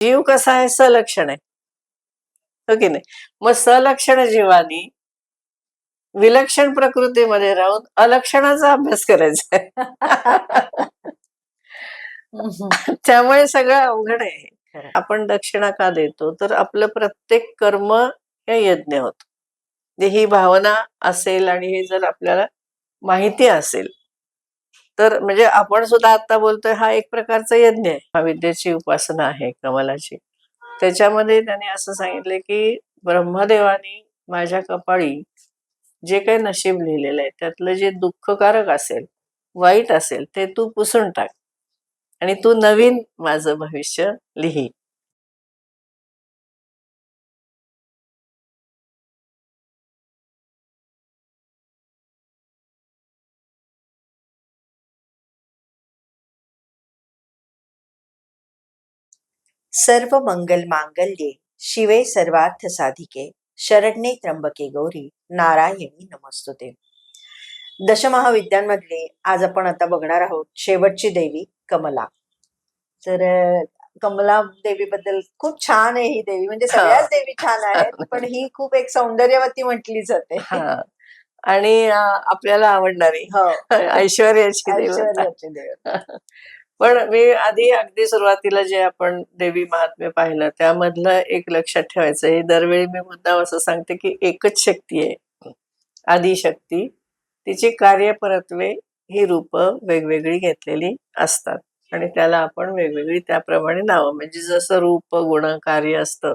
जीव कसा आहे? सलक्षण आहे. हो की नाही? मग सलक्षण जीवानी विलक्षण प्रकृतीमध्ये राहून अलक्षणाचा अभ्यास करायचा आहे. त्यामुळे सगळं अवघड आहे. आपण दक्षिणा का देतो? तर आपलं प्रत्येक कर्म हे यज्ञ होत. ही भावना असेल आणि हे जर आपल्याला माहिती असेल तर म्हणजे आपण सुद्धा आता बोलतोय हा एक प्रकारचा यज्ञ आहे. हा विद्येची उपासना आहे कमलाची. त्याच्यामध्ये त्याने असं सांगितलं की ब्रह्मदेवानी माझ्या कपाळी जे काही नशीब लिहिलेलं आहे त्यातलं जे दुःखकारक असेल वाईट असेल ते तू पुसून टाक. आणि तू नवीन माझं भविष्य लिही. सर्व मंगल मांगल्ये शिवे सर्वार्थ साधिके शरण्ये त्र्यंबके गौरी नारायणी नमस्तुते. दशमहाविद्यांमधले आज आपण आता बघणार आहोत शेवटची देवी कमला. तर कमला देवीबद्दल खूप छान आहे ही देवी म्हणजे सगळ्याच देवी छान आहेत पण ही खूप एक सौंदर्यवती म्हटली जाते. आणि आपल्याला आवडणारी हो. ऐश्वर्याची देवता. पण मी आधी अगदी सुरुवातीला जे आपण देवी महात्म्य पाहिलं त्यामधलं एक लक्षात ठेवायचं हे दरवेळी मी मुद्दाम असं सांगते की एकच शक्ती आहे. आदिशक्ती तिची कार्यपरत्वे ही रूप वेगवेगळी घेतलेली असतात. आणि त्याला आपण वेगवेगळी त्याप्रमाणे नावं म्हणजे जसं रूप गुण कार्य असतं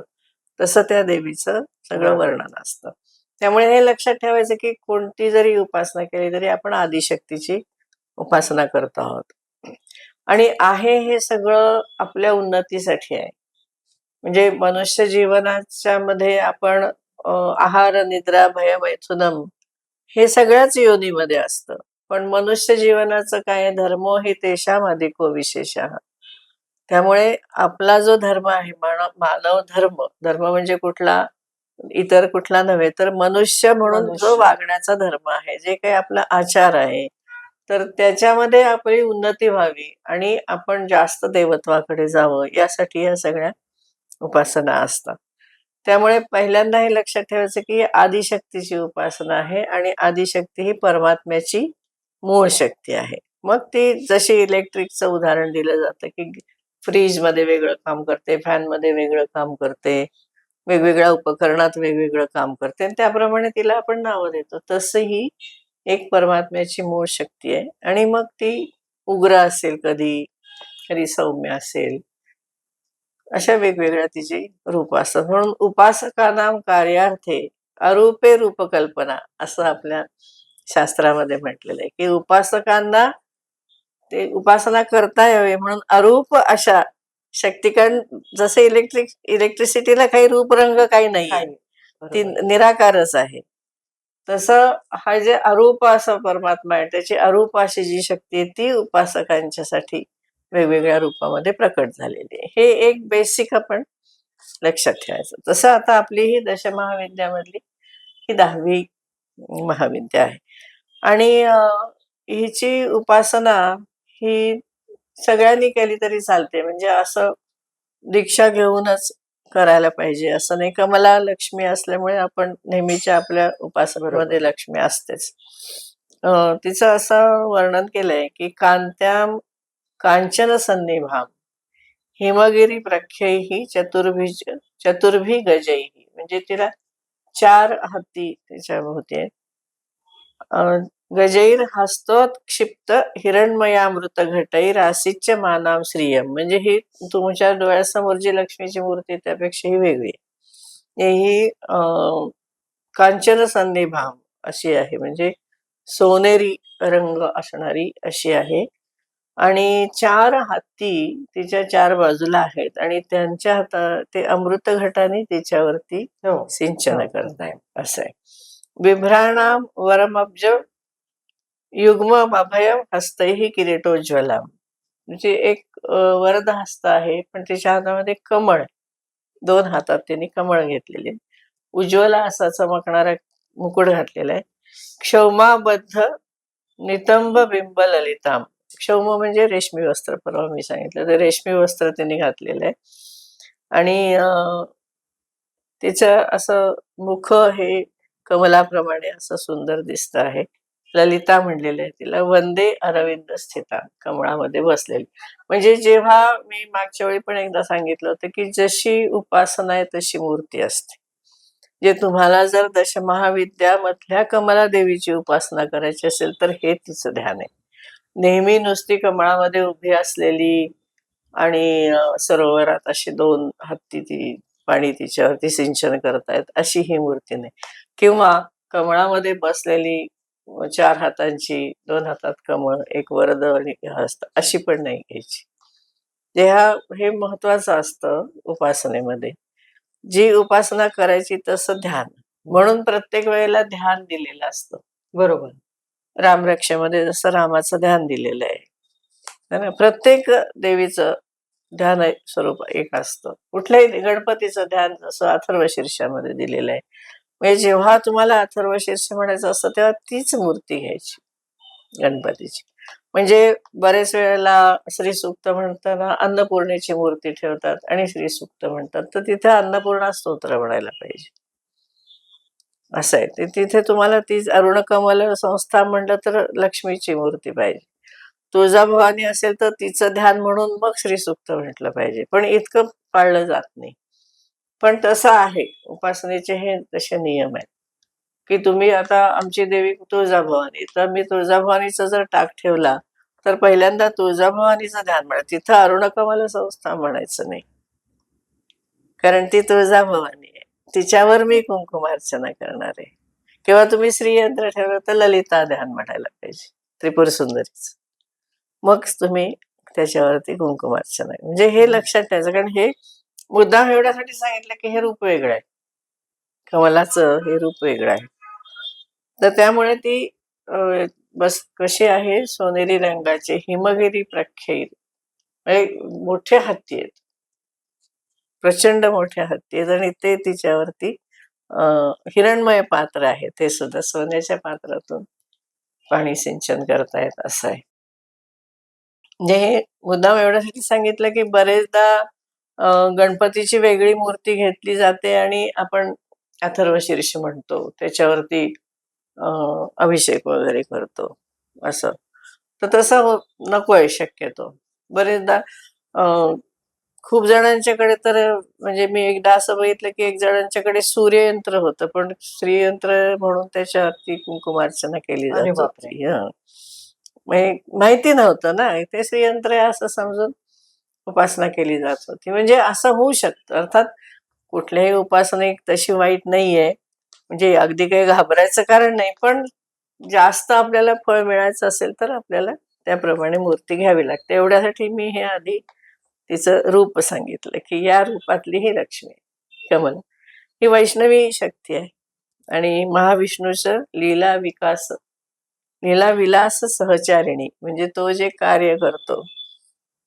तसं त्या देवीचं सगळं. वर्णन असतं. त्यामुळे हे लक्षात ठेवायचं की कोणती जरी उपासना केली तरी आपण आदिशक्तीची उपासना करतो आहोत. आणि आहे हे सगळं आपल्या उन्नतीसाठी आहे. म्हणजे मनुष्य जीवनाच्या मध्ये आपण आहार निद्रा भय मैथुनम हे सगळ्याच योनीमध्ये असतं. पण मनुष्य जीवनाचं काय धर्मो हे तेशाम अधिको विशेष त्यामुळे आपला जो धर्म आहे मानव धर्म धर्म म्हणजे कुठला? इतर कुठला नव्हे तर मनुष्य म्हणून. जो वागण्याचा धर्म आहे जे काही आपला आचार आहे तर त्याच्यामध्ये आपली उन्नती व्हावी आणि आपण जास्त देवत्वाकडे जावं यासाठी या सगळ्या उपासना असतात. त्यामुळे पहिल्यांदा हे लक्षात ठेवायचं की आदिशक्तीची उपासना आहे आणि आदिशक्ती ही परमात्म्याची मूळ शक्ती आहे. मग ती जशी इलेक्ट्रिकचं उदाहरण दिलं जातं की फ्रीजमध्ये वेगळं काम करते फॅनमध्ये वेगळं काम करते वेगवेगळ्या उपकरणात वेगवेगळं काम करते आणि त्याप्रमाणे तिला आपण नावं देतो. तसं ही एक परमात्म्याची मूळ शक्ती आहे. आणि मग ती उग्र असेल कधी कधी सौम्य असेल. अशा वेगवेगळ्या तिची रूप असतात. म्हणून उपासकानाम कार्यार्थे अरूपे रूपकल्पना असं आपल्या शास्त्रामध्ये म्हटलेलं आहे. की उपासकांना ते उपासना करता यावी. म्हणून अरूप अशा शक्ती कारण जसं इलेक्ट्रिक इलेक्ट्रिसिटीला काही रूप रंग काही नाही? ती. निराकारच आहे. तसं हा जे अरूप परमात्मा आहे त्याची अरूप अशी जी शक्ती आहे ती उपासकांच्यासाठी वेगवेगळ्या रूपामध्ये प्रकट झालेली आहे. हे एक बेसिक आपण लक्षात ठेवायचं. तसं आता आपली ही दशमहाविद्यामधली ही दहावी महाविद्या आहे. आणि हिची उपासना ही सगळ्यांनी केली तरी चालते. म्हणजे असं दीक्षा घेऊनच करायला पाहिजे. असं नाही कमला लक्ष्मी असल्यामुळे आपण नेहमीच्या आपल्या उपासनेमध्ये लक्ष्मी असतेच. अं, तिचं असं वर्णन केलंय की कांत्याम कांचन सन्निभाम हिमगिरी प्रख्यैही चतुर्भिज चतुर्भी गजैही म्हणजे तिला चार हत्ती त्याच्या अं, गजैर हस्तोत्क्षिप्त हिरणमयामृत घटैर आसिच्य मानाम श्रियम म्हणजे ही तुमच्या डोळ्यासमोर जी लक्ष्मीची मूर्ती त्यापेक्षा ही वेगळी आहे. ही कांचन सन्निभाम अशी आहे. म्हणजे सोनेरी रंग असणारी अशी आहे. आणि चार हत्ती तिच्या चार बाजूला आहेत. आणि त्यांच्या हाता ते अमृत घटाने तिच्यावरती हो. सिंचन हो. करताय असं आहे. बिभ्राणाम वरमब्ज युग्म अभयम हस्तही किरीटोज्वलाम म्हणजे एक वरद हस्त आहे पण त्याच्या हातामध्ये कमळ. दोन हातात त्यांनी कमळ घेतलेले. उज्ज्वला असा चमकणारा मुकुट घातलेला आहे. क्षौमाबद्ध नितंब बिंब ललिताम. क्षौम म्हणजे रेशमी वस्त्र परवा मी सांगितलं. तर रेशमी वस्त्र त्यांनी घातलेलं आहे. आणि तिचं असं मुख हे कमलाप्रमाणे असं सुंदर दिसत आहे. ललिता म्हणलेलं आहे तिला वंदे अरविंद स्थिता कमळामध्ये बसलेली. म्हणजे जेव्हा मी मागच्या वेळी पण एकदा सांगितलं होतं की जशी उपासना आहे तशी मूर्ती असते. जे तुम्हाला जर दशमहाविद्यामधल्या कमला देवीची उपासना करायची असेल तर हे तिचं ध्यान आहे. नेहमी नुसती कमळामध्ये उभी असलेली आणि सरोवरात अशी दोन हत्ती ती पाणी तिच्यावरती सिंचन करतायत अशी ही मूर्ती नाही. किंवा कमळामध्ये बसलेली चार हातांची दोन हातात कमळ एक वरद आणि हस्त अशी पण नाही घ्यायची. जे हा महत्वाचं असतं उपासनेमध्ये. जी उपासना करायची तसं ध्यान. म्हणून प्रत्येक वेळेला ध्यान दिलेलं असतं. बरोबर. रामरक्षेमध्ये जसं रामाचं ध्यान दिलेलं आहे. ना? प्रत्येक देवीचं ध्यान स्वरूप एक असतं. कुठल्याही गणपतीचं ध्यान जसं अथर्व शीर्षामध्ये दिलेलं आहे. म्हणजे जेव्हा तुम्हाला अथर्व शीर्ष म्हणायचं असतं तेव्हा तीच मूर्ती घ्यायची गणपतीची. म्हणजे बरेच वेळेला श्रीसूक्त म्हणताना अन्नपूर्णेची मूर्ती ठेवतात आणि श्री सुक्त म्हणतात. तर तिथे अन्नपूर्णा स्तोत्र म्हणायला पाहिजे. असं आहे. ते तिथे तुम्हाला ती अरुणकमल संस्था म्हणलं तर लक्ष्मीची मूर्ती पाहिजे. तुळजाभवानी असेल तर तिचं ध्यान म्हणून मग श्रीसूक्त म्हटलं पाहिजे. पण इतकं पाळलं जात नाही. पण तसं आहे. उपासनेचे हे तसे नियम आहेत. की तुम्ही आता आमची देवी तुळजाभवानी तर मी तुळजाभवानीचा जर टाक ठेवला तर पहिल्यांदा तुळजाभवानीचं ध्यान म्हणा. तिथं अरुणकमाला संस्था म्हणायचं नाही. कारण ती तुळजाभवानी आहे. तिच्यावर मी कुंकुमार्चना करणार आहे. किंवा तुम्ही श्रीयंत्र ठेवलं तर ललिता ध्यान म्हणायला पाहिजे. त्रिपुर सुंदरीच. मग तुम्ही त्याच्यावरती कुंकुमार्चना म्हणजे हे लक्षात ठेवायचं. कारण हे मुद्दाम एवढ्यासाठी सांगितलं की हे रूप वेगळं आहे. कमलाचं हे रूप वेगळं आहे. तर त्यामुळे ती बस कशी आहे? सोनेरी रंगाचे हिमगिरी प्रख्यात म्हणजे मोठे हत्ती आहेत. प्रचंड मोठे हत्ती आहेत आणि ते तिच्यावरती हिरणमय पात्र आहे ते सुद्धा सोन्याच्या पात्रातून पाणी सिंचन करतायत असं आहे. म्हणजे हे मुद्दाम एवढ्यासाठी सांगितलं की बरेचदा गणपतीची वेगळी मूर्ती घेतली जाते आणि आपण अथर्व शीर्ष म्हणतो. त्याच्यावरती अभिषेक वगैरे करतो. असं. तर तसं हो- नको आहे शक्यतो. बरेचदा खूप जणांच्याकडे तर म्हणजे मी एकदा असं बघितलं की एक जणांच्याकडे सूर्ययंत्र होतं पण श्रीयंत्र म्हणून त्याच्यावरती कुंकुमार्चना केली जात. होती. माहिती नव्हतं ना? ते श्रीयंत्र आहे असं समजून उपासना केली जात होती. म्हणजे असं होऊ शकतं. अर्थात कुठल्याही उपासने तशी वाईट नाहीये. म्हणजे अगदी काही घाबरायचं कारण नाही. पण जास्त आपल्याला फळ मिळायचं असेल तर आपल्याला त्याप्रमाणे मूर्ती घ्यावी लागते. एवढ्यासाठी मी हे आधी तिचं रूप सांगितलं की या रूपातली ही लक्ष्मी कमल. ही वैष्णवी शक्ती आहे. आणि महाविष्णूचं लीला विकास लीला विलास सहचारिणी. म्हणजे तो जे कार्य करतो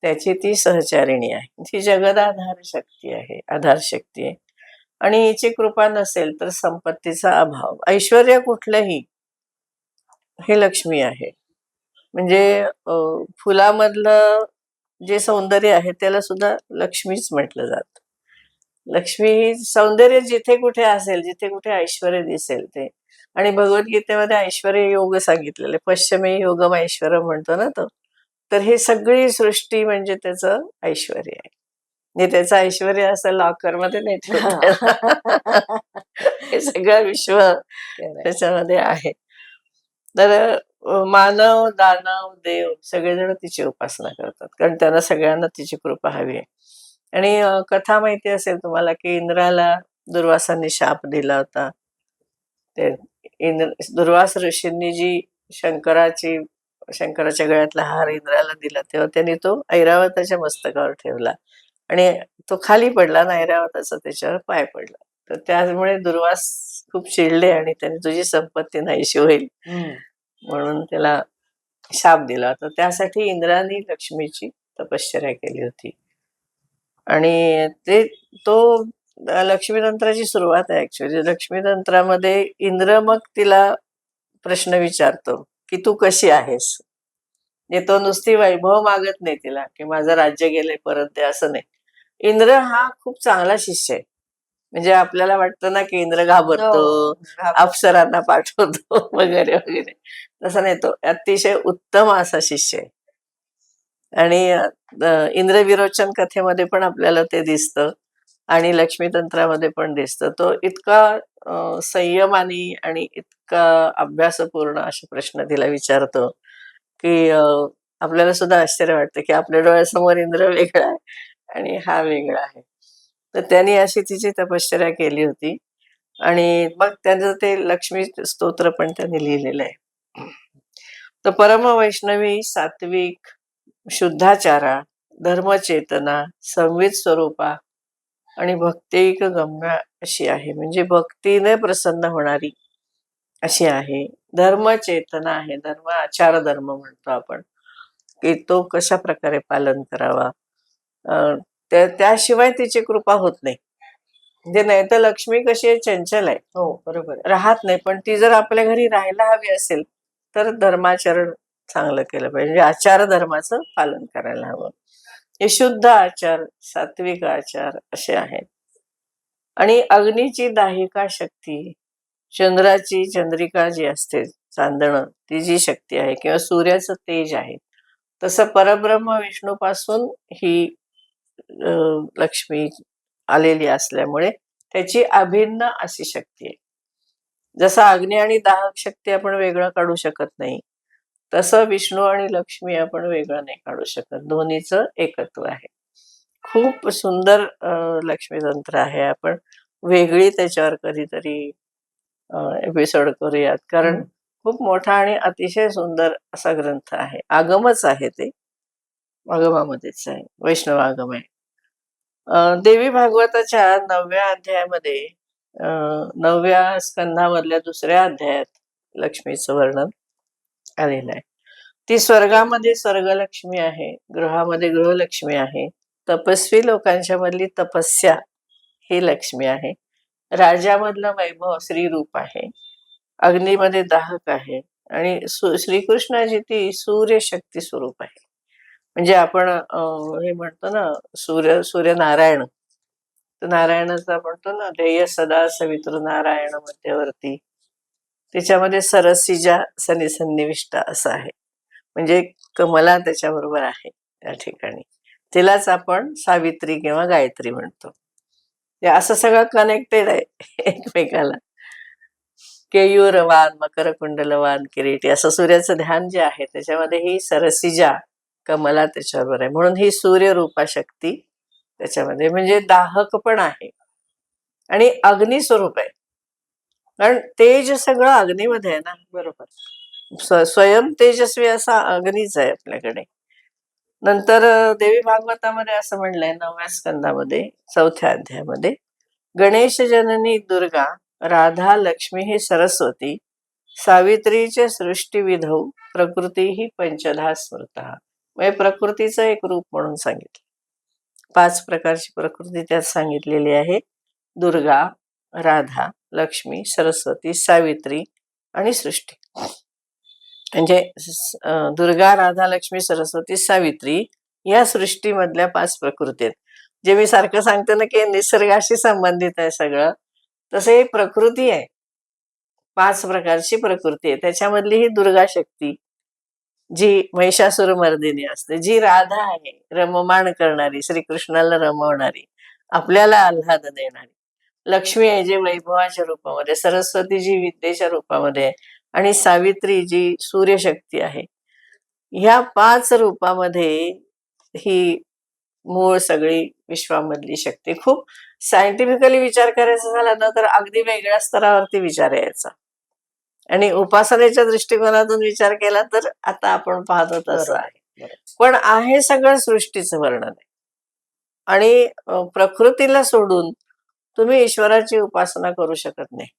त्याची ती सहचारिणी आहे. ती जगदाधार शक्ती आहे आधार शक्ती आहे. आणि हिची कृपा नसेल तर संपत्तीचा अभाव. ऐश्वर कुठलंही हे लक्ष्मी आहे. म्हणजे फुलामधलं जे सौंदर्य आहे त्याला सुद्धा लक्ष्मीच म्हटलं जात. लक्ष्मी ही सौंदर्य जिथे कुठे असेल जिथे कुठे ऐश्वर दिसेल ते. आणि भगवद्गीतेमध्ये ऐश्वर योग सांगितलेले. पश्चिमी पश्चिमे योगम ऐश्वर म्हणतो ना तो. तर ही सगळी सृष्टी म्हणजे त्याचं ऐश्वर आहे. म्हणजे त्याचं ऐश्वर असं लॉकरमध्ये नाही ठेवता हे. सगळं विश्व त्याच्यामध्ये आहे. तर मानव दानव देव सगळेजण तिची उपासना करतात. कारण त्यांना सगळ्यांना तिची कृपा हवी आहे. आणि कथा माहिती असेल तुम्हाला की इंद्राला दुर्वासांनी शाप दिला होता. ते इंद्र दुर्वास ऋषींनी जी शंकराची शंकराच्या गळ्यातला हार इंद्राला दिला तेव्हा त्यांनी तो ऐरावताच्या मस्तकावर ठेवला. आणि तो खाली पडला आणि ऐरावताचा त्याच्यावर पाय पडला. तर त्यामुळे दुर्वास खूप चिडले आणि त्यांनी तुझी संपत्ती नाहीशी होईल. म्हणून त्याला शाप दिला होता. त्यासाठी इंद्राने लक्ष्मीची तपश्चर्या केली होती. आणि ते तो लक्ष्मी तंत्राची सुरुवात आहे ऍक्च्युली लक्ष्मी तंत्रामध्ये इंद्र मग तिला प्रश्न विचारतो. की तू कशी आहेस? म्हणजे तो नुसती वैभव मागत नाही तिला की माझं राज्य गेलंय परत दे असं नाही. इंद्र हा खूप चांगला शिष्य आहे. म्हणजे आपल्याला वाटतं ना की इंद्र घाबरतो हो. अप्सरांना पाठवतो वगैरे वगैरे. तसं नाही तो अतिशय उत्तम असा शिष्य आहे. आणि इंद्रविरोचन कथेमध्ये पण आपल्याला ते दिसतं. आणि लक्ष्मी तंत्रामध्ये पण दिसतं. तो इतका संयमानी आणि इतका अभ्यासपूर्ण असे प्रश्न तिला विचारतो की आपल्याला सुद्धा आश्चर्य वाटतं की आपल्या डोळ्यासमोर इंद्र वेगळा आहे आणि हा वेगळा आहे. तर त्यांनी अशी तिची तपश्चर्या केली होती आणि मग त्यांचं ते लक्ष्मी स्तोत्र पण त्यांनी लिहिलेलं आहे. तर परम वैष्णवी सात्विक शुद्धाचारा धर्मचेतना संवित स्वरूपा आणि भक्तिक गम्य अशी आहे. म्हणजे भक्तीने प्रसन्न होणारी अशी आहे. धर्मचेतना आहे. धर्म आचार धर्म म्हणतो आपण. की तो कशा प्रकारे पालन करावा? त्याशिवाय तिची कृपा होत नाही. म्हणजे नाही तर लक्ष्मी कशी चंचल आहे. हो बरोबर. राहत नाही. पण ती जर आपल्या घरी राहायला हवी असेल तर धर्माचरण चांगलं केलं पाहिजे. म्हणजे आचार धर्माचं पालन करायला हवं. हे शुद्ध आचार सात्विक आचार असे आहेत. आणि अग्नीची दाहिका शक्ती चंद्राची चंद्रिका जी असते चांदणं ती जी शक्ती आहे किंवा सूर्याचं तेज आहे तसं परब्रह्म विष्णूपासून ही लक्ष्मी आलेली असल्यामुळे त्याची अभिन्न अशी शक्ती आहे. जसं अग्नी आणि दाहक शक्ती आपण वेगळं काढू शकत नाही तसं विष्णू आणि लक्ष्मी आपण वेगळं नाही काढू शकत. दोन्हीचं एकत्व आहे. खूप सुंदर लक्ष्मी तंत्र आहे. आपण वेगळी त्याच्यावर कधीतरी एपिसोड करूयात. कारण. खूप मोठा आणि अतिशय सुंदर असा ग्रंथ आहे. आगमच आहे ते. आगमामध्येच आहे. वैष्णव आगम आहे. देवी भागवताच्या नवव्या अध्यायामध्ये अं, नवव्या स्कंधामधल्या दुसऱ्या अध्यायात लक्ष्मीचं वर्णन आलेलं आहे ती स्वर्गामध्ये स्वर्गलक्ष्मी आहे गृहामध्ये गृहलक्ष्मी आहे तपस्वी लोकांच्या मधली तपस्या ही लक्ष्मी आहे. राजामधलं वैभव श्रीरूप आहे. अग्नीमध्ये दाहक आहे आणि श्रीकृष्णाची ती सूर्यशक्ती स्वरूप आहे. म्हणजे आपण हे म्हणतो ना सूर्य सूर्यनारायण. तर नारायणाचा म्हणतो ना ध्येय सदा सवितृ नारायण मध्यवर्ती. त्याच्यामध्ये सरसिजा सनी सन्निविष्टा असं आहे. म्हणजे कमला त्याच्याबरोबर आहे त्या ठिकाणी. तिलाच आपण सावित्री किंवा गायत्री म्हणतो. असं सगळं कनेक्टेड आहे एकमेकाला. केयूरवान मकर कुंडलवान किरीटी असं सूर्याचं ध्यान जे आहे त्याच्यामध्ये ही सरसिजा कमला त्याच्याबरोबर आहे. म्हणून ही सूर्यरूपा शक्ती त्याच्यामध्ये म्हणजे दाहक पण आहे. आणि अग्नी स्वरूप आहे. कारण तेज सगळं अग्नीमध्ये आहे ना बरोबर. स्वयं तेजस्वी असा अग्नीच आहे आपल्याकडे. नंतर देवी भागवतामध्ये असं म्हणलंय नवव्या स्कंदामध्ये चौथ्या अध्यायामध्ये गणेश जननी दुर्गा राधा लक्ष्मी ही सरस्वती सावित्रीचे सृष्टी विधौ प्रकृती ही पंचधा स्मृत म्हणजे प्रकृतीचं एक रूप म्हणून सांगितलं. पाच प्रकारची प्रकृती त्यात सांगितलेली आहे. दुर्गा राधा लक्ष्मी सरस्वती सावित्री आणि सृष्टी. म्हणजे दुर्गा राधा लक्ष्मी सरस्वती सावित्री या सृष्टीमधल्या पाच प्रकृती आहेत. जे मी सारखं सांगते ना की निसर्गाशी संबंधित आहे सगळं तसं ही प्रकृती आहे. पाच प्रकारची प्रकृती आहे. त्याच्यामधली ही दुर्गा शक्ती जी महिषासुर मर्दिनी असते जी राधा आहे रममाण करणारी श्रीकृष्णाला रमवणारी आपल्याला आल्हाद देणारी. लक्ष्मी आहे जी वैभवाच्या रूपामध्ये सरस्वती जी विद्येच्या रूपामध्ये आणि सावित्री जी सूर्यशक्ती आहे. ह्या पाच रूपामध्ये ही मूळ सगळी विश्वामधली शक्ती. खूप सायंटिफिकली विचार करायचा झाला ना तर अगदी वेगळ्या स्तरावरती विचार यायचा. आणि उपासनेच्या दृष्टिकोनातून विचार केला तर आता आपण पाहतो तसं आहे. पण आहे सगळं सृष्टीचं वर्णन आहे. आणि प्रकृतीला सोडून तुम्ही ईश्वराची उपासना करू शकत नाही.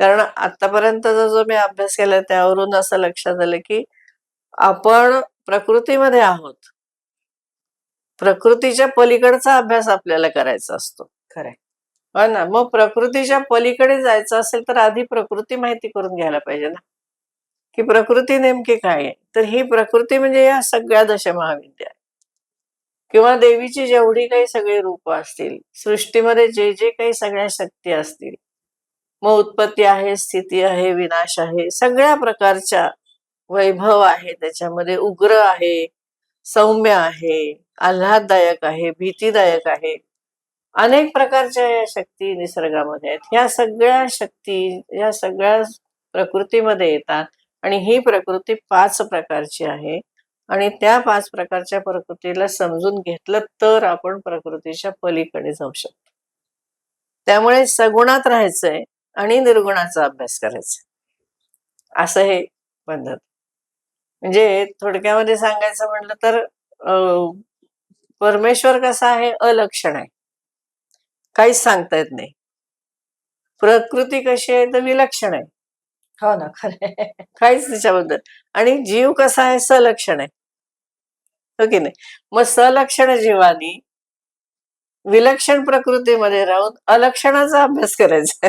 कारण आतापर्यंतचा जो मी अभ्यास केला त्यावरून असं लक्षात आलं की आपण प्रकृतीमध्ये आहोत. प्रकृतीच्या पलीकडचा अभ्यास आपल्याला करायचा असतो. खरंय. हो ना. मग प्रकृतीच्या पलीकडे जायचं असेल तर आधी प्रकृती माहिती करून घ्यायला पाहिजे ना. की प्रकृती नेमकी काय आहे? तर ही प्रकृती म्हणजे या सगळ्या दशमहाविद्या. किंवा देवीची जेवढी काही सगळी रूप असतील सृष्टीमध्ये जे जे काही सगळ्या शक्ती असतील मग उत्पत्ती आहे स्थिती आहे विनाश आहे सगळ्या प्रकारच्या वैभव आहे त्याच्यामध्ये उग्र आहे सौम्य आहे आल्हाददायक आहे भीतीदायक आहे अनेक प्रकारच्या या शक्ती निसर्गामध्ये आहेत. ह्या सगळ्या शक्ती या सगळ्या प्रकृतीमध्ये येतात आणि ही प्रकृती पाच प्रकारची आहे. आणि त्या पाच प्रकारच्या प्रकृतीला समजून घेतलं तर आपण प्रकृतीच्या पलीकडे जाऊ शकतो. त्यामुळे सगुणात राहायचंय आणि निर्गुणाचा अभ्यास करायचा असं हे पद्धत म्हणजे थोडक्यामध्ये सांगायचं म्हटलं तर परमेश्वर कसा आहे? अलक्षण आहे. काहीच सांगता येत नाही. प्रकृती कशी आहे? तर विलक्षण आहे. हो ना खरं काहीच त्याच्याबद्दल. आणि जीव कसा आहे? सलक्षण आहे. हो की नाही? मग सलक्षण जीवानी विलक्षण प्रकृतीमध्ये राहून अलक्षणाचा अभ्यास करायचा.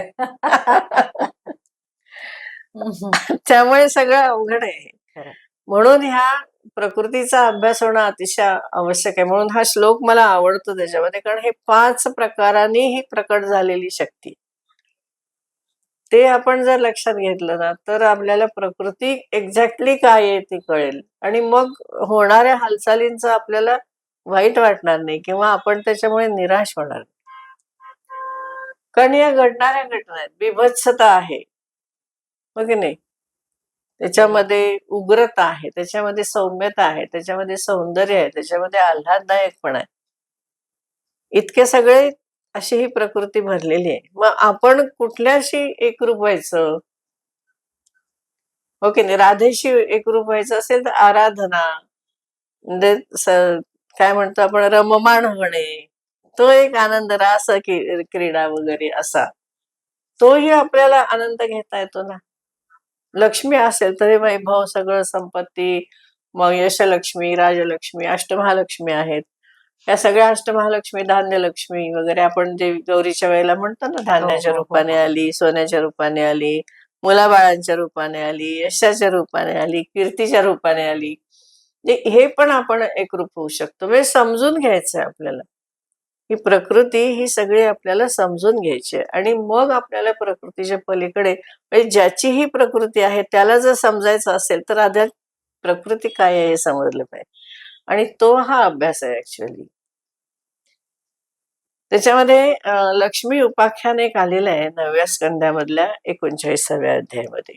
त्यामुळे सगळं अवघड आहे. म्हणून ह्या प्रकृतीचा अभ्यास होणं अतिशय आवश्यक आहे. म्हणून हा श्लोक मला आवडतो त्याच्यामध्ये. कारण हे पाच प्रकारांनी ही प्रकट झालेली शक्ती. ते आपण जर लक्षात घेतलं ना तर आपल्याला प्रकृती एक्झॅक्टली काय आहे ती कळेल. आणि मग होणाऱ्या हालचालींचा आपल्याला वाईट वाटणार नाही किंवा आपण त्याच्यामुळे निराश होणार नाही. कारण या घडणाऱ्या घटना आहेत बिभत्सता आहे. हो की नाही? त्याच्यामध्ये उग्रता आहे त्याच्यामध्ये सौम्यता आहे त्याच्यामध्ये सौंदर्य आहे त्याच्यामध्ये आल्हाददायकपणा आहे. इतके सगळे अशी ही प्रकृती भरलेली आहे. मग आपण कुठल्याशी एकरूप व्हायचं? हो की नाही? राधेशी एकरूप व्हायचं असेल तर आराधना म्हणजे काय म्हणतो आपण रममाण होणे तो एक आनंद रास क्रीडा वगैरे असा. तोही आपल्याला आनंद घेता येतो ना? लक्ष्मी असेल तरी वैभव सगळं संपत्ती मग यशलक्ष्मी राजलक्ष्मी अष्टमहालक्ष्मी आहेत. या सगळ्या अष्टमहालक्ष्मी धान्यलक्ष्मी वगैरे आपण जे गौरीच्या वेळेला म्हणतो ना धान्याच्या हो, हो, रूपाने हो. आली सोन्याच्या रूपाने आली मुलाबाळांच्या रूपाने आली यशाच्या रूपाने आली कीर्तीच्या रूपाने आली. हे पण आपण एकरूप होऊ शकतो. म्हणजे समजून घ्यायचं आहे आपल्याला. ही प्रकृती ही सगळी आपल्याला समजून घ्यायची आहे. आणि मग आपल्याला प्रकृतीच्या पलीकडे म्हणजे ज्याची ही प्रकृती आहे त्याला जर समजायचं असेल तर आधी प्रकृती काय आहे हे समजलं पाहिजे. आणि तो हा अभ्यास आहे ऍक्च्युअली त्याच्यामध्ये लक्ष्मी उपाख्यान एक आलेलं आहे नवव्या स्कंध्यामधल्या एकोणचाळीसाव्या अध्यायामध्ये.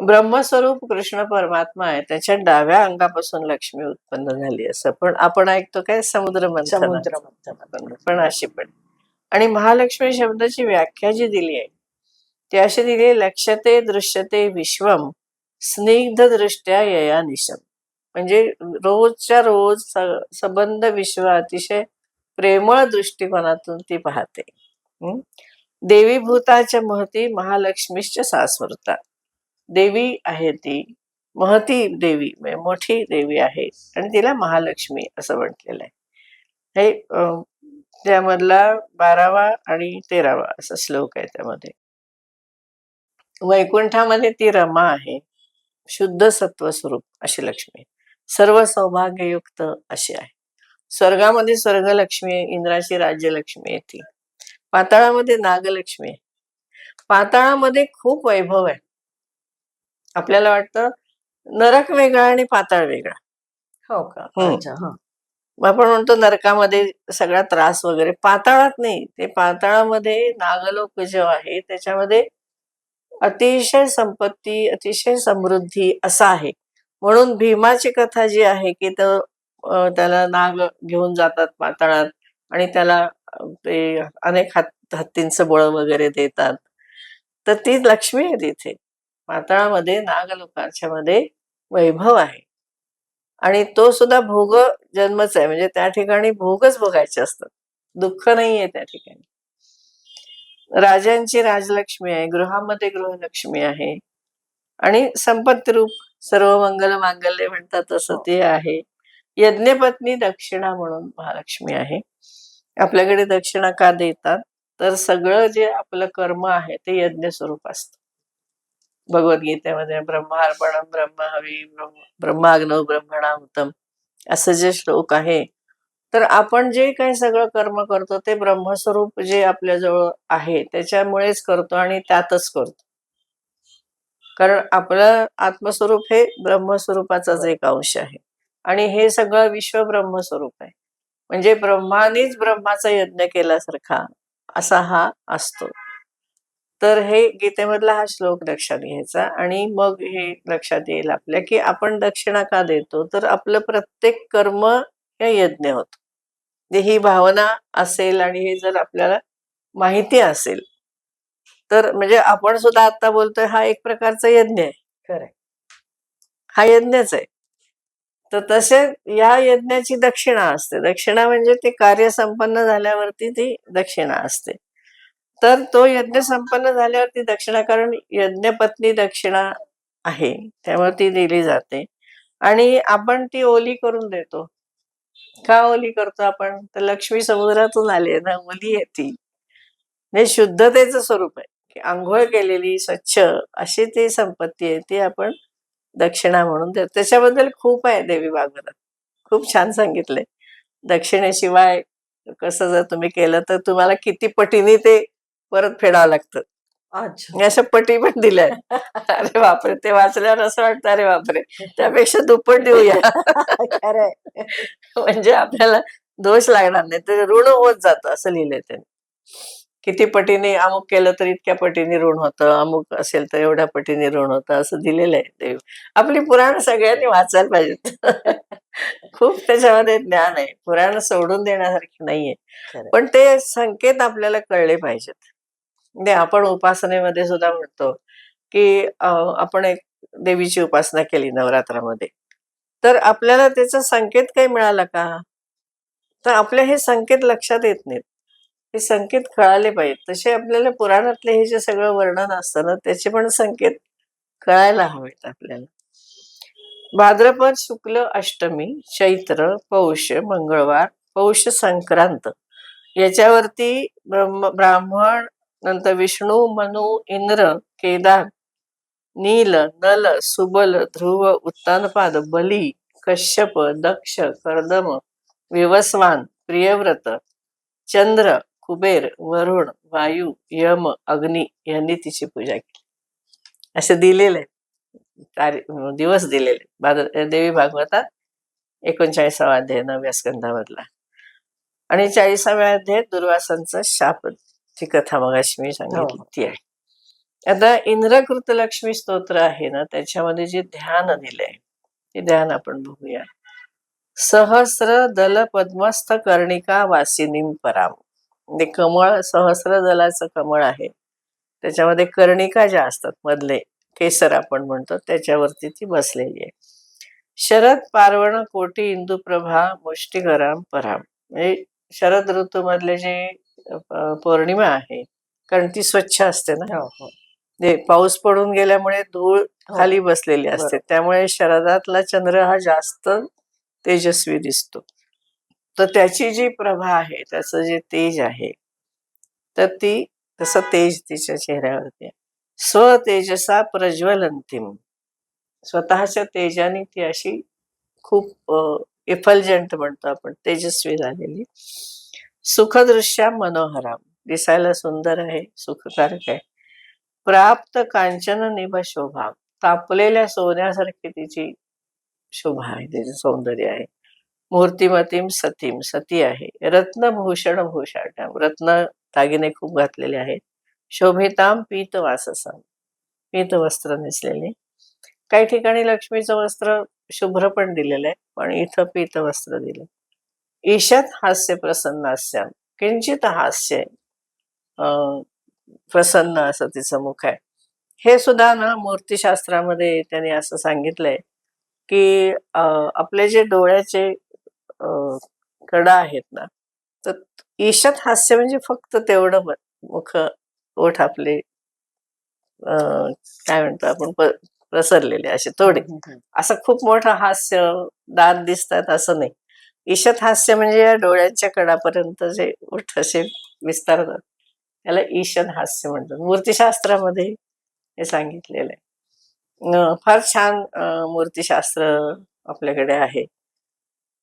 ब्रह्मस्वरूप कृष्ण परमात्मा आहे. त्याच्या डाव्या अंगापासून लक्ष्मी उत्पन्न झाली असं. पण आपण ऐकतो काय? समुद्र मंथन. पण अशी पण. आणि महालक्ष्मी शब्दाची व्याख्या जी दिली आहे ती अशी दिली आहे लक्ष्यते दृश्यते विश्वम स्निग्ध दृष्ट्या यया निशम. म्हणजे रोजच्या रोज संबंध विश्व अतिशय प्रेमळ दृष्टिकोनातून ती पाहते. देवी भूताच्या महती महालक्ष्मीच्या सास्मृता देवी आहे ती. महती देवी म्हणजे मोठी देवी आहे. आणि तिला महालक्ष्मी असं म्हटलेलं आहे. हे त्यामधला बारावा आणि तेरावा असा श्लोक आहे त्यामध्ये. वैकुंठामध्ये ती रमा आहे. शुद्ध सत्व स्वरूप अशी लक्ष्मी सर्व सौभाग्ययुक्त अशी आहे. स्वर्गामध्ये स्वर्गलक्ष्मी इंद्राची राज्यलक्ष्मी आहे ती. पाताळामध्ये नागलक्ष्मी पाताळामध्ये खूप वैभव आहे. आपल्याला वाटतं नरक वेगळा आणि पाताळ वेगळा. हो का? हा. आपण म्हणतो नरकामध्ये सगळा त्रास वगैरे. पाताळात नाही. ते पाताळामध्ये नागलोक जो आहे त्याच्यामध्ये अतिशय संपत्ती अतिशय समृद्धी असा आहे. म्हणून भीमाची कथा जी आहे की तो त्याला नाग घेऊन जातात पाताळात आणि त्याला ते अनेक हत्त हत्तींचं बळ वगैरे देतात. तर ती लक्ष्मी आहे तिथे. पाताळामध्ये नागलोकाच्या मध्ये वैभव आहे. आणि तो सुद्धा भोग जन्मच आहे. म्हणजे त्या ठिकाणी भोगच भोगायचे असतात. दुःख नाहीये त्या ठिकाणी. राजांची राजलक्ष्मी आहे. गृहामध्ये गृहलक्ष्मी आहे. आणि संपत्ती रूप सर्व मंगल मांगल्य म्हणतात तसं ते आहे. यज्ञपत्नी दक्षिणा म्हणून महालक्ष्मी आहे. आपल्याकडे दक्षिणा का देतात? तर सगळं जे आपलं कर्म आहे ते यज्ञ स्वरूप असतं. भगवद्गीतेमध्ये ब्रह्मार्पणम ब्रह्महवी ब्रह्म ब्रह्माग्नव ब्रह्मणाहुतम असं जे श्लोक आहे तर आपण जे काही सगळं कर्म करतो ते ब्रह्मस्वरूप जे आपल्याजवळ आहे त्याच्यामुळेच करतो आणि त्यातच करतो. कारण आपलं आत्मस्वरूप हे ब्रह्मस्वरूपाचाच एक अंश आहे. आणि हे सगळं विश्व ब्रह्मस्वरूप आहे. म्हणजे ब्रह्मानेच ब्रह्माचा यज्ञ केल्यासारखा असा हा असतो. तर हे गीतेमधला हा श्लोक लक्षात घ्यायचा आणि मग हे लक्षात येईल आपल्या की आपण दक्षिणा का देतो? तर आपलं प्रत्येक कर्म हे यज्ञ होत. ही भावना असेल आणि हे जर आपल्याला माहिती असेल तर म्हणजे आपण सुद्धा आता बोलतोय हा एक प्रकारचा यज्ञ आहे. खरंय. हा यज्ञच आहे. तर तसे या यज्ञाची दक्षिणा असते. दक्षिणा म्हणजे ते कार्य संपन्न झाल्यावरती ती दक्षिणा असते. तर तो यज्ञ संपन्न झाल्यावरती दक्षिणा कारण यज्ञपत्नी दक्षिणा आहे त्यामुळे ती दिली जाते. आणि आपण ती ओली करून देतो. का ओली करतो आपण? तर लक्ष्मी समुद्रातून आली ना ओली आहे ती. म्हणजे शुद्धतेचं स्वरूप आहे. आंघोळ केलेली स्वच्छ अशी ती संपत्ती आहे ती आपण दक्षिणा म्हणून देतो. त्याच्याबद्दल खूप आहे देवी भागवतात. खूप छान सांगितलंय. दक्षिणेशिवाय कसं जर तुम्ही केलं तर तुम्हाला किती पटीने ते परत फेडावं लागतं. अशा पटी पण दिल्या. अरे बापरे ते वाचल्यावर असं वाटतं अरे बापरे त्यापेक्षा दुप्पट देऊया. म्हणजे आपल्याला दोष लागणार नाही तर ऋण होत जातं असं लिहिलंय त्यांनी. किती पटीने अमुक केलं तर इतक्या पटीने ऋण होतं अमुक असेल तर एवढ्या पटीने ऋण होतं असं दिलेलं आहे देव. आपली पुराण सगळ्यांनी वाचायला पाहिजेत. खूप त्याच्यामध्ये ज्ञान आहे. पुराण सोडून देण्यासारखी नाहीये. पण ते संकेत आपल्याला कळले पाहिजेत. म्हणजे आपण उपासनेमध्ये सुद्धा म्हणतो की आपण एक देवीची उपासना केली नवरात्रामध्ये. तर आपल्याला त्याचा संकेत काही मिळाला का? तर आपले हे संकेत लक्षात येत नाहीत. हे संकेत कळाले पाहिजेत. तसे आपल्याला पुराणातले हे जे सगळं वर्णन असतं ना त्याचे पण संकेत कळायला हवेत आपल्याला. भाद्रपद शुक्ल अष्टमी चैत्र पौष मंगळवार पौष संक्रांत. याच्यावरती ब्रह्म ब्राह्मण नंतर विष्णू मनु इंद्र केदार नील नल सुबल ध्रुव उत्तानपाद बली कश्यप दक्ष कर्दम विवस्वान प्रियव्रत चंद्र कुबेर वरुण वायू यम अग्नी यांनी तिची पूजा केली. असे दिलेले तारी- दिवस दिलेले. देवी भागवतात एकोणचाळीसावा अध्याय नवव्या स्कंधामधला. आणि चाळीसाव्या अध्याय दुर्वासांचा शाप ती कथा मगाशी मी सांगितली हो. ती आहे. आता इंद्रकृत लक्ष्मी स्तोत्र आहे ना त्याच्यामध्ये जे ध्यान दिलंय ते ध्यान आपण बघूया. सहस्र दल पद्मस्थ कर्णिका वासिनीम पराम. म्हणजे कमळ सहस्र दलाचं कमळ आहे. त्याच्यामध्ये कर्णिका ज्या असतात मधले केसर आपण म्हणतो त्याच्यावरती ती बसलेली आहे. शरद पार्वण कोटी इंदुप्रभा मुष्टिकराम पराम. म्हणजे शरद ऋतूमधले जे पौर्णिमा आहे कारण ती स्वच्छ असते ना. हो हो. पाऊस पडून गेल्यामुळे धूळ हो. खाली बसलेली असते. त्यामुळे शरदातला चंद्र हा जास्त तेजस्वी दिसतो. तर त्याची जी प्रभा आहे त्याचं जे तेज आहे तर ती तसं तेज तिच्या चेहऱ्यावरती आहे. स्वतेजसा प्रज्वलंतिम स्वतःच्या तेजाने ती अशी खूप इफल्जंट म्हणतो आपण तेजस्वी झालेली. सुखदृश्या मनोहराम दिसायला सुंदर आहे सुखकारक आहे. प्राप्त कांचन निभ शोभा तापलेल्या सोन्यासारखी तिची शोभा आहे तिचं सौंदर्य आहे. मूर्तिमतीम सतीम. सती आहे. रत्नभूषण भूषाटम रत्न दागिने खूप घातलेले आहेत. शोभिताम पीत वाससाम पीत वस्त्र नेसलेले. काही ठिकाणी लक्ष्मीचं वस्त्र शुभ्र पण दिलेलं आहे पण इथं पीत वस्त्र दिलं. ईशत हास्य प्रसन्नास्याम किंचित हास्य आहे. प्रसन्न असं तिचं मुख आहे. हे सुद्धा ना मूर्तिशास्त्रामध्ये त्यांनी असं सांगितलंय की आपले जे डोळ्याचे कडा आहेत ना. तर ईशत हास्य म्हणजे फक्त तेवढं मुख ओठ आपले काय म्हणतो आपण प्रसरलेले असे थोडे. असं खूप मोठं हास्य दात दिसतात असं नाही. ईशत हास्य म्हणजे या डोळ्यांच्या कडापर्यंत जे ओठ असे विस्तारतात त्याला ईशत हास्य म्हणतात. मूर्तिशास्त्रामध्ये हे सांगितलेलं आहे. फार छान मूर्तिशास्त्र आपल्याकडे आहे.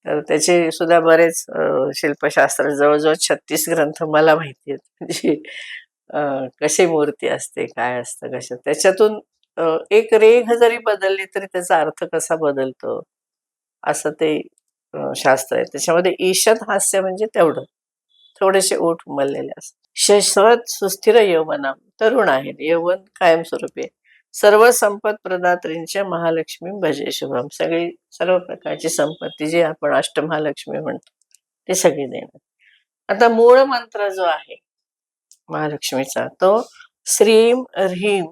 तर त्याचे सुद्धा बरेच शिल्पशास्त्र जवळजवळ छत्तीस ग्रंथ मला माहिती आहेत. म्हणजे कशी मूर्ती असते काय असतं कशा त्याच्यातून एक रेघ जरी बदलली तरी त्याचा अर्थ कसा बदलतो? असं ते शास्त्र आहे. त्याच्यामध्ये ईशत हास्य म्हणजे तेवढं. थोडेसे ओठ उमललेले असतात. शश्वत सुस्थिर यवन तरुण आहेत. यवन कायमस्वरूपी आहे. सर्व संपत प्रदात्रींच्या महालक्ष्मी भजे शुभम. सगळी सर्व प्रकारची संपत्ती जी आपण अष्टमहालक्ष्मी म्हणतो ते सगळी देणार. आता मूळ मंत्र जो आहे महालक्ष्मीचा तो श्रीम ह्रीम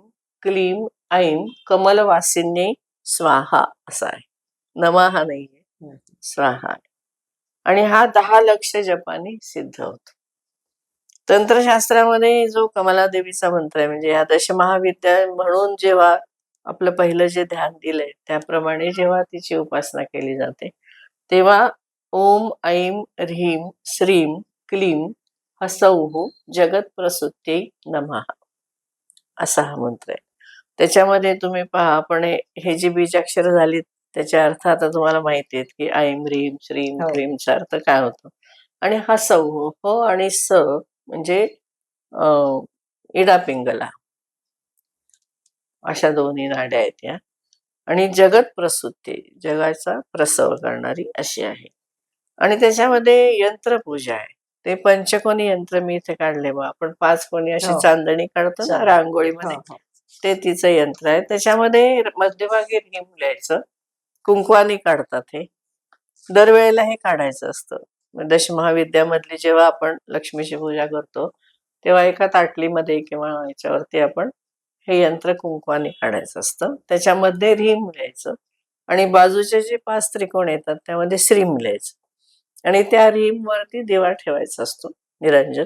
क्लीम ऐम कमलवासिनी स्वाहा असा आहे. नमा हा नाहीये स्वाहा आणि हा दहा लक्ष जपानी सिद्ध होतो. तंत्रशास्त्रामध्ये जो कमला देवीचा मंत्र आहे म्हणजे या दशमहाविद्या म्हणून जेव्हा आपलं पहिलं जे ध्यान दिलंय त्याप्रमाणे जेव्हा तिची उपासना केली जाते तेव्हा ओम ऐम ह्रीम श्रीम क्लीम हसौह जगत प्रसूत्यै नमः. असा हा मंत्र आहे. त्याच्यामध्ये तुम्ही पहा आपण हे जी बीजाक्षर झाली त्याचे अर्थ आता तुम्हाला माहिती आहेत की ऐम ह्रीम श्रीम हो. क्लीमचा अर्थ काय होतो? आणि हसौह हो आणि स म्हणजे इडा पिंगला. अशा दोन्ही नाड्या आहेत या. आणि जगत प्रसूती जगाचा प्रसव करणारी अशी आहे. आणि त्याच्यामध्ये यंत्रपूजा आहे. ते पंचकोनी यंत्र मी इथे काढले बा आपण पाच कोणी अशी हो. चांदणी काढतो ना. रांगोळीमध्ये. हो, हो. ते तिचं यंत्र आहे. त्याच्यामध्ये मध्यभागी रिम लिहायचं. कुंकवानी काढतात हे. दरवेळेला हे काढायचं असतं. दश महाविद्यामधली जेव्हा आपण लक्ष्मीची पूजा करतो तेव्हा एका ताटलीमध्ये किंवा याच्यावरती आपण हे यंत्र कुंकवाने काढायचं असतं. त्याच्यामध्ये रिम लिहायचं आणि बाजूचे जे पाच त्रिकोण येतात त्यामध्ये श्रीम लिहायचं. आणि त्या रिम वरती दिवा ठेवायचा असतो निरंजन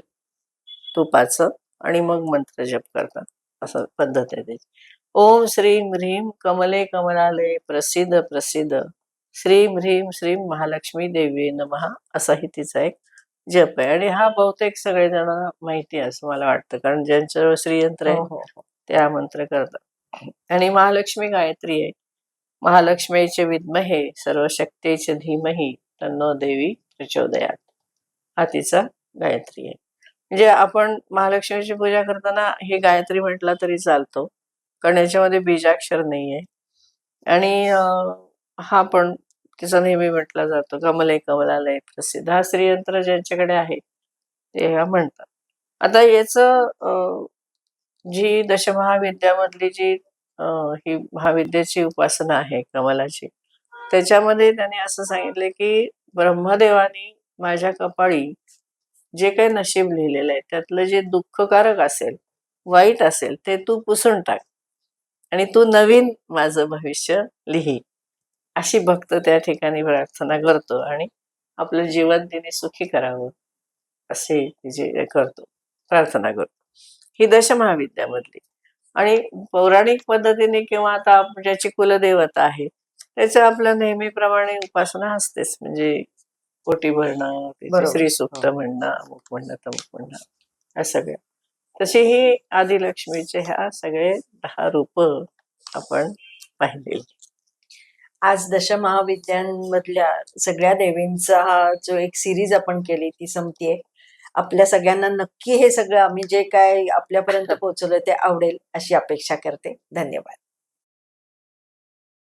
तुपाचं आणि मग मंत्र जप करतात असं पद्धत आहे त्याची. ओम श्रीम ह्रीम कमले कमलालय प्रसिद्ध प्रसिद्ध. श्रीम ह्रीम श्रीम महालक्ष्मी देवी नमः असाही तिचा एक जप आहे. आणि हा बहुतेक सगळेजण माहिती आहे असं मला वाटतं कारण ज्यांच्याजवळ श्रीयंत्र आहे हो, हो, हो. ते हा मंत्र करतात. आणि महालक्ष्मी गायत्री आहे. महालक्ष्मीचे विद्महे सर्व शक्तीचे धीमही तन्नो देवी प्रचोदयात. हा तिचा गायत्री आहे. म्हणजे आपण महालक्ष्मीची पूजा करताना हे गायत्री म्हटलं तरी चालतो कारण याच्यामध्ये बीजाक्षर नाहीये. आणि अं, हा पण तिचा नेहमी म्हटला जातो कमले कमलालय प्रसिद्ध. हा श्रीयंत्र ज्यांच्याकडे आहे ते म्हणतात. आता याचं अं, जी दशमहाविद्यामधली जी ही महाविद्येची उपासना आहे कमलाची त्याच्यामध्ये त्याने असं सांगितलं की ब्रह्मदेवानी माझ्या कपाळी जे काही नशीब लिहिलेलं आहे त्यातलं जे दुःखकारक असेल वाईट असेल ते तू पुसून टाक आणि तू नवीन माझं भविष्य लिही. अशी भक्त त्या ठिकाणी प्रार्थना करतो आणि आपलं जीवन तिने सुखी करावं असे तिचे करतो प्रार्थना करतो. ही दशमहाविद्यामधली. आणि पौराणिक पद्धतीने किंवा आता ज्याची कुलदेवता आहे त्याचं आपल्या नेहमीप्रमाणे उपासना असतेच. म्हणजे पोटी भरणं बरोबर. श्रीसुक्त हो. म्हणणं अमुक म्हणणं तमुक म्हणणं सगळ्या. तशी ही आदिलक्ष्मीचे ह्या सगळे दहा रूप आपण पाहिलेली. आज दशमहाविद्यांमधल्या सगळ्या देवींचा हा जो एक सिरीज आपण केली ती संपतीये आपल्या सगळ्यांना नक्की हे सगळं आम्ही जे काय आपल्यापर्यंत पोहोचवलं ते आवडेल अशी अपेक्षा करते. धन्यवाद.